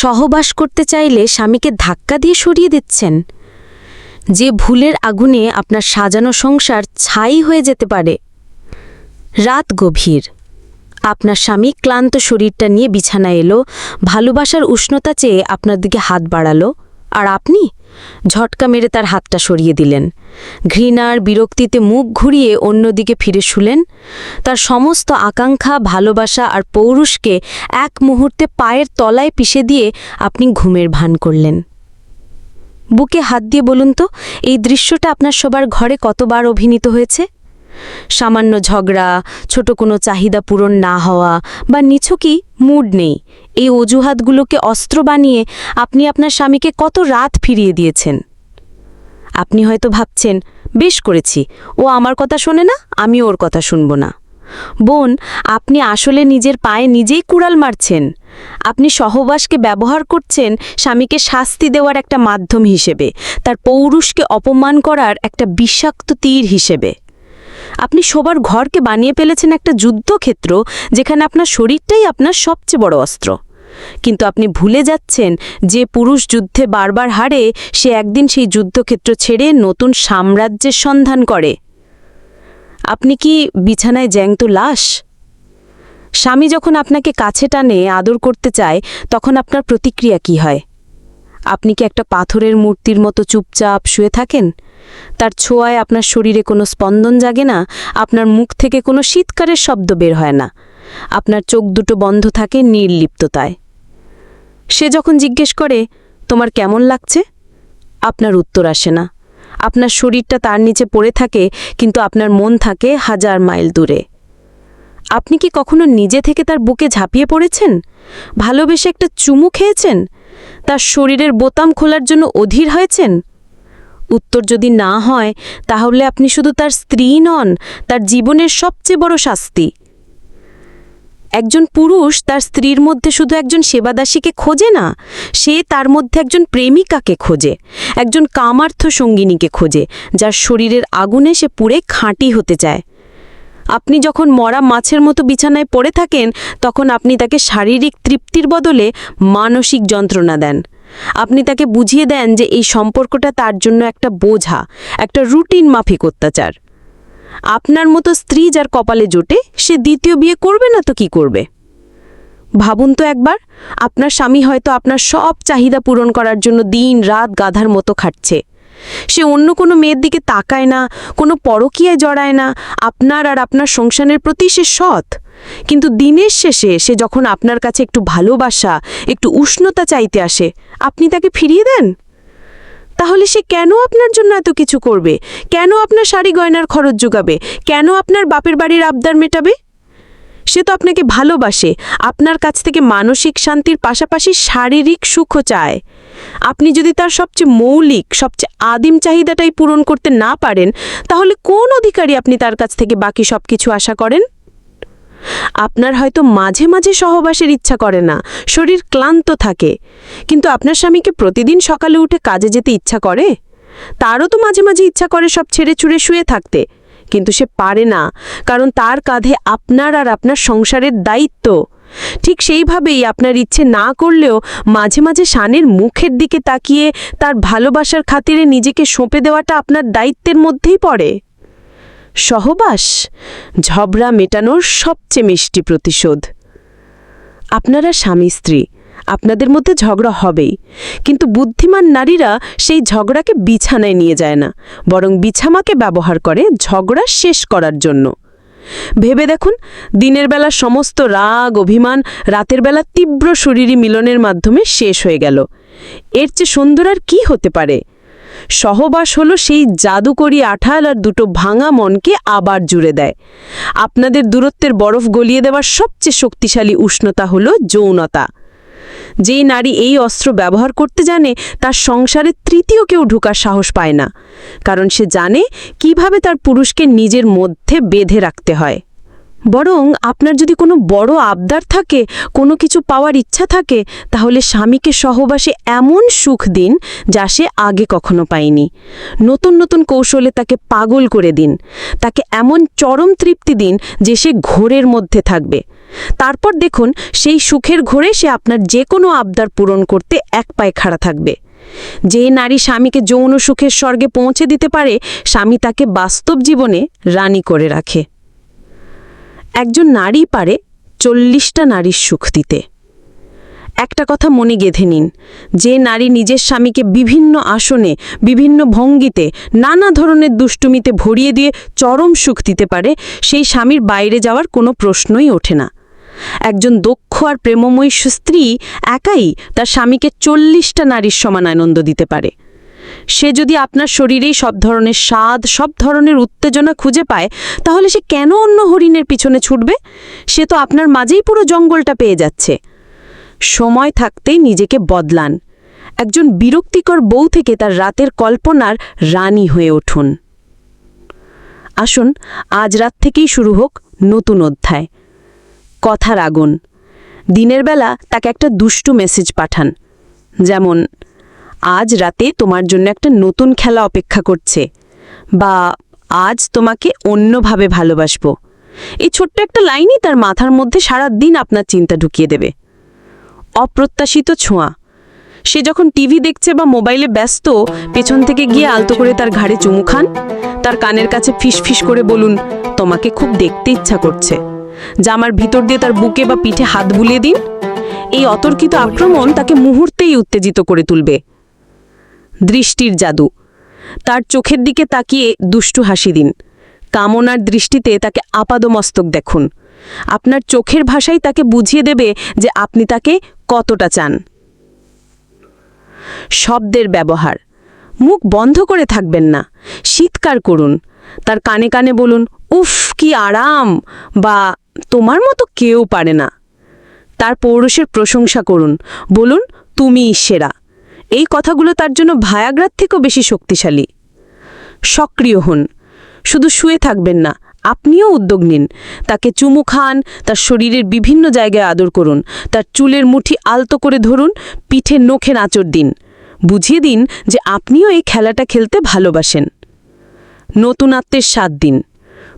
সহবাস করতে চাইলে স্বামীকে ধাক্কা দিয়ে সরিয়ে দিচ্ছেন। যে ভুলের আগুনে আপনার সাজানো সংসার ছাই হয়ে যেতে পারে। রাত গভীর। আপনার স্বামী ক্লান্ত শরীরটা নিয়ে বিছানায় এলো, ভালোবাসার উষ্ণতা চেয়ে আপনার দিকে হাত বাড়ালো। আর আপনি? ঝটকা মেরে তার হাতটা সরিয়ে দিলেন। ঘৃণার বিরক্তিতে মুখ ঘুরিয়ে অন্যদিকে ফিরে শুলেন। তার সমস্ত আকাঙ্ক্ষা, ভালোবাসা আর পৌরুষকে এক মুহূর্তে পায়ের তলায় পিষে দিয়ে আপনি ঘুমের ভান করলেন। বুকে হাত দিয়ে বলুন তো, এই দৃশ্যটা আপনার সবার ঘরে কতবার অভিনীত হয়েছে? সামান্য ঝগড়া, ছোট কোনো চাহিদা পূরণ না হওয়া বা নিছকই মুড নেই। এই অজুহাতগুলোকে অস্ত্র বানিয়ে আপনি আপনার স্বামীকে কত রাত ফিরিয়ে দিয়েছেন? আপনি হয়তো ভাবছেন, বেশ করেছি, ও আমার কথা শোনে না, আমি ওর কথা শুনব না। বোন, আপনি আসলে নিজের পায়ে নিজেই কুড়াল মারছেন। আপনি সহবাসকে ব্যবহার করছেন স্বামীকে শাস্তি দেওয়ার একটা মাধ্যম হিসেবে, তার পৌরুষকে অপমান করার একটা বিষাক্ত তীর হিসেবে। আপনি সবার ঘরকে বানিয়ে ফেলেছেন একটা যুদ্ধক্ষেত্র যেখানে আপনার শরীরটাই আপনার সবচেয়ে বড় অস্ত্র। কিন্তু আপনি ভুলে যাচ্ছেন যে পুরুষ যুদ্ধে বারবার হারে, সে একদিন সেই যুদ্ধক্ষেত্র ছেড়ে নতুন সাম্রাজ্যের সন্ধান করে। আপনি কি বিছানায় জ্যাংত লাশ? স্বামী যখন আপনাকে কাছে টানে, আদর করতে চায়, তখন আপনার প্রতিক্রিয়া কি হয়? আপনি কি একটা পাথরের মূর্তির মতো চুপচাপ শুয়ে থাকেন? তার ছোঁয়ায় আপনার শরীরে কোনো স্পন্দন জাগে না, আপনার মুখ থেকে কোনো শীতকারের শব্দ বের হয় না। আপনার চোখ দুটো বন্ধ থাকে নির্লিপ্ততায়। সে যখন জিজ্ঞেস করে, তোমার কেমন লাগছে? আপনার উত্তর আসে না। আপনার শরীরটা তার নিচে পড়ে থাকে, কিন্তু আপনার মন থাকে হাজার মাইল দূরে। আপনি কি কখনো নিজে থেকে তার বুকে ঝাঁপিয়ে পড়েছেন? ভালোবেসে একটা চুমু খেয়েছেন? তার শরীরের বোতাম খোলার জন্য অধীর হয়েছেন? উত্তর যদি না হয়, তাহলে আপনি শুধু তার স্ত্রী নন, তার জীবনের সবচেয়ে বড় শাস্তি। একজন পুরুষ তার স্ত্রীর মধ্যে শুধু একজন সেবাদাসীকে খোঁজে না, সে তার মধ্যে একজন প্রেমিকাকে খোঁজে, একজন কামার্থ সঙ্গিনীকে খোঁজে, যার শরীরের আগুনে সে পুড়ে খাঁটি হতে চায়। আপনি যখন মরা মাছের মতো বিছানায় পড়ে থাকেন, তখন আপনি তাকে শারীরিক তৃপ্তির বদলে মানসিক যন্ত্রণা দেন। আপনি তাকে বুঝিয়ে দেন যে এই সম্পর্কটা তার জন্য একটা বোঝা, একটা রুটিন মাফিক অত্যাচার। আপনার মতো স্ত্রী যার কপালে জোটে, সে দ্বিতীয় বিয়ে করবে না তো কি করবে? ভাবুন তো একবার, আপনার স্বামী হয়তো আপনার সব চাহিদা পূরণ করার জন্য দিন রাত গাধার মতো খাটছে। সে অন্য কোনো মেয়ের দিকে তাকায় না, কোনো পরকীয়ায় জড়ায় না, আপনার আর আপনার সংসারের প্রতি সে সৎ। কিন্তু দিনের শেষে সে যখন আপনার কাছে একটু ভালোবাসা, একটু উষ্ণতা চাইতে আসে, আপনি তাকে ফিরিয়ে দেন? তাহলে সে কেন আপনার জন্য এত কিছু করবে? কেন আপনার শাড়ি গয়নার খরচ যোগাবে? কেন আপনার বাপের বাড়ির আবদার মেটাবে? সে তো আপনাকে ভালোবাসে, আপনার কাছ থেকে মানসিক শান্তির পাশাপাশি শারীরিক সুখও চায়। আপনি যদি তার সবচেয়ে মৌলিক, সবচেয়ে আদিম চাহিদাটাই পূরণ করতে না পারেন, তাহলে কোন অধিকারী আপনি তার কাছ থেকে বাকি সব কিছু আশা করেন? আপনার হয়তো মাঝে মাঝে সহবাসের ইচ্ছা করে না, শরীর ক্লান্ত থাকে। কিন্তু আপনার স্বামীকে প্রতিদিন সকালে উঠে কাজে যেতে ইচ্ছা করে? তারও তো মাঝে মাঝে ইচ্ছা করে সব ছেড়ে ছুড়ে শুয়ে থাকতে। কিন্তু সে পারে না, কারণ তার কাঁধে আপনার আর আপনার সংসারের দায়িত্ব। ঠিক সেইভাবেই আপনার ইচ্ছে না করলেও মাঝে মাঝে শানের মুখের দিকে তাকিয়ে তার ভালোবাসার খাতিরে নিজেকে সঁপে দেওয়াটা আপনার দায়িত্বের মধ্যেই পড়ে। সহবাস? ঝবড়া মেটানোর সবচেয়ে মিষ্টি প্রতিশোধ। আপনারা স্বামী, স্ত্রী, আপনাদের মধ্যে ঝগড়া হবেই, কিন্তু বুদ্ধিমান নারীরা সেই ঝগড়াকে বিছানায় নিয়ে যায় না, বরং বিছামাকে ব্যবহার করে ঝগড়া শেষ করার জন্য। ভেবে দেখুন, দিনের বেলা সমস্ত রাগ, অভিমান, রাতের বেলা তীব্র শরীরী মিলনের মাধ্যমে শেষ হয়ে গেল। এর চেয়ে সুন্দর আর কী হতে পারে? সহবাস হলো সেই জাদুকরি আঠাল আর দুটো ভাঙা মনকে আবার জুড়ে দেয়। আপনাদের দূরত্বের বরফ গলিয়ে দেওয়ার সবচেয়ে শক্তিশালী উষ্ণতা হলো যৌনতা। যেই নারী এই অস্ত্র ব্যবহার করতে জানে, তার সংসারে তৃতীয় কেউ ঢুকার সাহস পায় না। কারণ সে জানে, কীভাবে তার পুরুষকে নিজের মধ্যে বেঁধে রাখতে হয়। বরং আপনার যদি কোনো বড় আবদার থাকে, কোনো কিছু পাওয়ার ইচ্ছা থাকে, তাহলে স্বামীকে সহবাসে এমন সুখ দিন যা সে আগে কখনো পায়নি। নতুন নতুন কৌশলে তাকে পাগল করে দিন। তাকে এমন চরম তৃপ্তি দিন যে সে ঘোরের মধ্যে থাকবে। তারপর দেখুন, সেই সুখের ঘোরে সে আপনার যে কোনো আবদার পূরণ করতে এক পায়ে খাড়া থাকবে। যে নারী স্বামীকে যৌন সুখের স্বর্গে পৌঁছে দিতে পারে, স্বামী তাকে বাস্তব জীবনে রানী করে রাখে। একজন নারী পারে চল্লিশটা নারীর সুখ দিতে। একটা কথা মনে গেঁথে নিন, যে নারী নিজের স্বামীকে বিভিন্ন আসনে, বিভিন্ন ভঙ্গিতে, নানা ধরনের দুষ্টুমিতে ভরিয়ে দিয়ে চরম সুখ দিতে পারে, সেই স্বামীর বাইরে যাওয়ার কোনো প্রশ্নই ওঠে না। একজন দক্ষ আর প্রেমময়ী স্ত্রী একাই তার স্বামীকে চল্লিশটা নারীর সমান আনন্দ দিতে পারে। সে যদি আপনার শরীরেই সব ধরনের স্বাদ, সব ধরনের উত্তেজনা খুঁজে পায়, তাহলে সে কেন অন্য হরিণের পিছনে ছুটবে? সে তো আপনার মাঝেই পুরো জঙ্গলটা পেয়ে যাচ্ছে। সময় থাকতেই নিজেকে বদলান। একজন বিরক্তিকর বউ থেকে তার রাতের কল্পনার রানী হয়ে উঠুন। আসুন, আজ রাত থেকেই শুরু হোক নতুন অধ্যায়। কথার আগুন দিনের বেলা তাকে একটা দুষ্টু মেসেজ পাঠান। যেমন আজ রাতে তোমার জন্য একটা নতুন খেলা অপেক্ষা করছে। বা আজ তোমাকে অন্যভাবে ভালোবাসব। এই ছোট্ট একটা লাইনই তার মাথার মধ্যে সারা দিন আপনার চিন্তা ঢুকিয়ে দেবে। অপ্রত্যাশিত ছোঁয়া। সে যখন টিভি দেখছে বা মোবাইলে ব্যস্ত, পেছন থেকে গিয়ে আলতো করে তার ঘাড়ে চুমু খান। তার কানের কাছে ফিস ফিস করে বলুন, তোমাকে খুব দেখতে ইচ্ছা করছে। জামার ভিতর দিয়ে তার বুকে বা পিঠে হাত বুলিয়ে দিন। এই অতর্কিত আক্রমণ তাকে মুহূর্তেই উত্তেজিত করে তুলবে। দৃষ্টির জাদু। তার চোখের দিকে তাকিয়ে দুষ্টু হাসি দিন। কামনার দৃষ্টিতে তাকে আপাদমস্তক দেখুন। আপনার চোখের ভাষাই তাকে বুঝিয়ে দেবে যে আপনি তাকে কতটা চান। শব্দের ব্যবহার। মুখ বন্ধ করে থাকবেন না। শীতকার করুন। তার কানে কানে বলুন, উফ, কি আরাম! বা, তোমার মতো কেউ পারে না। তার পৌরুষের প্রশংসা করুন। বলুন, তুমিই সেরা। এই কথাগুলো তার জন্য ভায়াগ্রার থেকেও বেশি শক্তিশালী। সক্রিয় হন। শুধু শুয়ে থাকবেন না, আপনিও উদ্যোগ নিন। তাকে চুমু খান, তার শরীরের বিভিন্ন জায়গায় আদর করুন, তার চুলের মুঠি আলতো করে ধরুন, পিঠে নখে নাচর দিন। বুঝিয়ে দিন যে আপনিও এই খেলাটা খেলতে ভালোবাসেন। নতুনত্বের সাত দিন।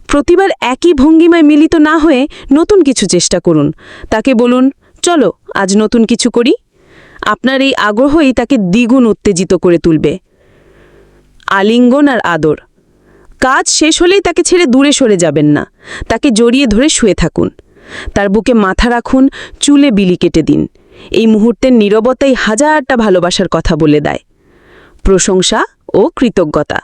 প্রতিবার একই ভঙ্গিমায় মিলিত না হয়ে নতুন কিছু চেষ্টা করুন। তাকে বলুন, চলো, আজ নতুন কিছু করি। আপনার এই আগ্রহই তাকে দ্বিগুণ উত্তেজিত করে তুলবে। আলিঙ্গন আর আদর। কাজ শেষ হলেই তাকে ছেড়ে দূরে সরে যাবেন না। তাকে জড়িয়ে ধরে শুয়ে থাকুন। তার বুকে মাথা রাখুন, চুলে বিলি কেটে দিন। এই মুহূর্তের নীরবতাই হাজারটা ভালোবাসার কথা বলে দেয়। প্রশংসা ও কৃতজ্ঞতা।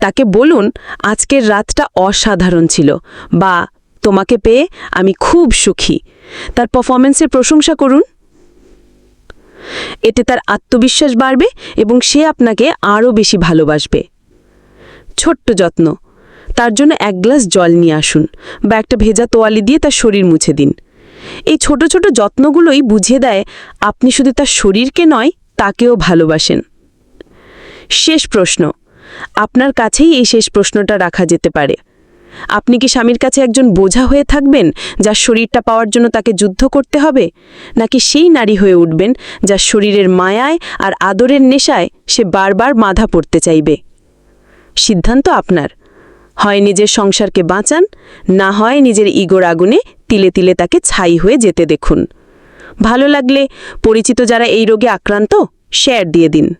তাকে বলুন, আজকের রাতটা অসাধারণ ছিল বা তোমাকে পেয়ে আমি খুব সুখী। তার পারফরমেন্সের প্রশংসা করুন। এতে তার আত্মবিশ্বাস বাড়বে এবং সে আপনাকে আরও বেশি ভালোবাসবে। ছোট্ট যত্ন। তার জন্য এক গ্লাস জল নিয়ে আসুন। বা একটা ভেজা তোয়ালি দিয়ে তার শরীর মুছে দিন। এই ছোট ছোট যত্নগুলোই বুঝিয়ে দেয়, আপনি শুধু তার শরীরকে নয়, তাকেও ভালোবাসেন। শেষ প্রশ্ন। আপনার কাছেই এই শেষ প্রশ্নটা রাখা যেতে পারে। আপনি কি স্বামীর কাছে একজন বোঝা হয়ে থাকবেন, যার শরীরটা পাওয়ার জন্য তাকে যুদ্ধ করতে হবে? নাকি সেই নারী হয়ে উঠবেন, যার শরীরের মায়ায় আর আদরের নেশায় সে বারবার মাধা পড়তে চাইবে? সিদ্ধান্ত আপনার। হয় নিজের সংসারকে বাঁচান, না হয় নিজের ইগোর আগুনে তিলে তিলে তাকে ছাই হয়ে যেতে দেখুন। ভালো লাগলে পরিচিত যারা এই রোগে আক্রান্ত শেয়ার দিয়ে দিন।